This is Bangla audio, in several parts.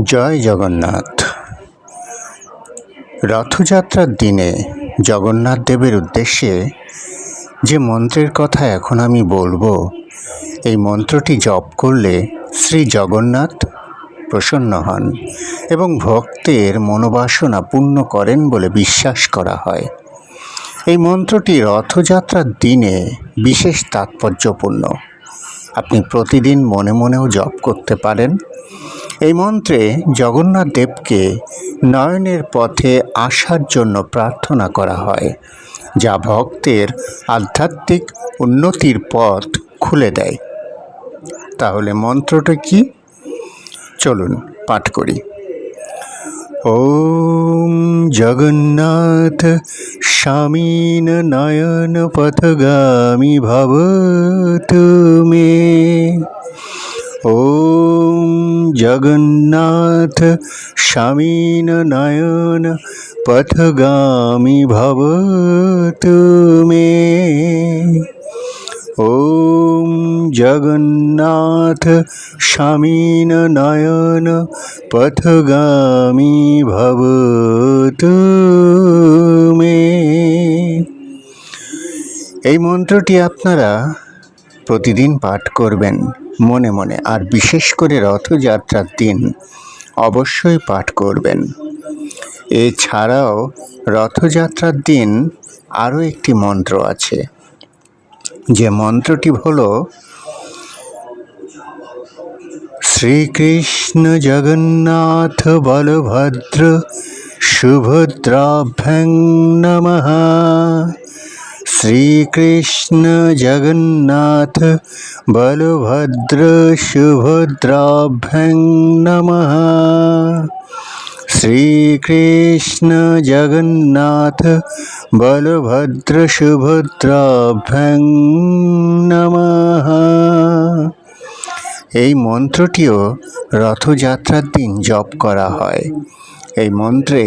জয় জগন্নাথ। রথযাত্রার দিনে জগন্নাথ দেবের উদ্দেশ্যে যে মন্ত্রের কথা এখন আমি বলব, এই মন্ত্রটি জপ করলে শ্রী জগন্নাথ প্রসন্ন হন এবং ভক্তের মনোবাসনা পূর্ণ করেন বলে বিশ্বাস করা হয়। এই মন্ত্রটি রথযাত্রার দিনে বিশেষ তাৎপর্যপূর্ণ। আপনি প্রতিদিন মনে মনেও জপ করতে পারেন। এই মন্ত্রে জগন্নাথ দেবকে নয়নের পথে আসার জন্য প্রার্থনা করা হয়, যা ভক্তের আধ্যাত্মিক উন্নতির পথ খুলে দেয়। তাহলে মন্ত্রটা কি? চলুন, পাঠ করি। ওম জগন্নাথ স্বামীন নয়ন পথগামী ভব তুমি ওম জগন্নাথ স্বামীন নয়ন পথগামী ভব তুমি। ওম জগন্নাথ স্বামীন নয়ন পথগামী ভব তুমি। এই মন্ত্রটি আপনারা প্রতিদিন পাঠ করবেন। মনে মনে আর বিশেষ করে রথযাত্রার দিন অবশ্যই পাঠ করবেন। এছাড়াও রথযাত্রার দিন আরও একটি মন্ত্র আছে। যে মন্ত্রটি হল, শ্রীকৃষ্ণ জগন্নাথ বলভদ্র সুভদ্রাভ্যাং নমঃ। শ্রীকৃষ্ণ জগন্নাথ বলভদ্র সুভদ্রাভ্যাং নমঃ শ্রীকৃষ্ণ জগন্নাথ বলভদ্র সুভদ্রাভ্যাং নমঃ এই মন্ত্রটিও রথযাত্রার দিন জপ করা হয়। এই মন্ত্রে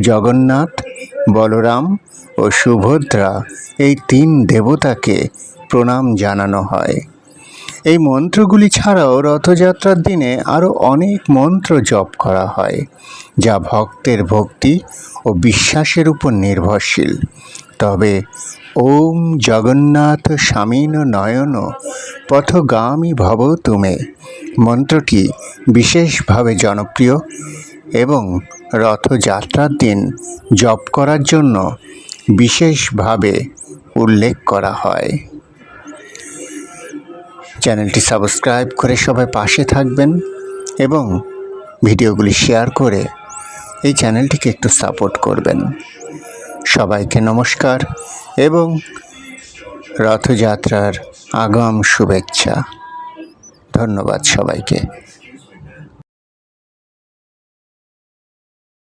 জগন্নাথ, বলরাম ও সুভদ্রা এই তিন দেবতাকে প্রণাম জানানো হয়। এই মন্ত্রগুলি ছাড়াও রথযাত্রার দিনে আরও অনেক মন্ত্র জপ করা হয়, যা ভক্তের ভক্তি ও বিশ্বাসের উপর নির্ভরশীল। তবে ওম জগন্নাথ স্বামীন নয়ন পথগামী ভব তুমে মন্ত্রটি বিশেষভাবে জনপ্রিয়। এবং রথযাত্রার দিন জপ করার জন্য বিশেষভাবে উল্লেখ করা হয়। চ্যানেলটি সাবস্ক্রাইব করে সবাই পাশে থাকবেন এবং ভিডিওগুলি শেয়ার করে এই চ্যানেলটিকে একটু সাপোর্ট করবেন। সবাইকে নমস্কার এবং রথযাত্রার আগাম শুভেচ্ছা। ধন্যবাদ সবাইকে।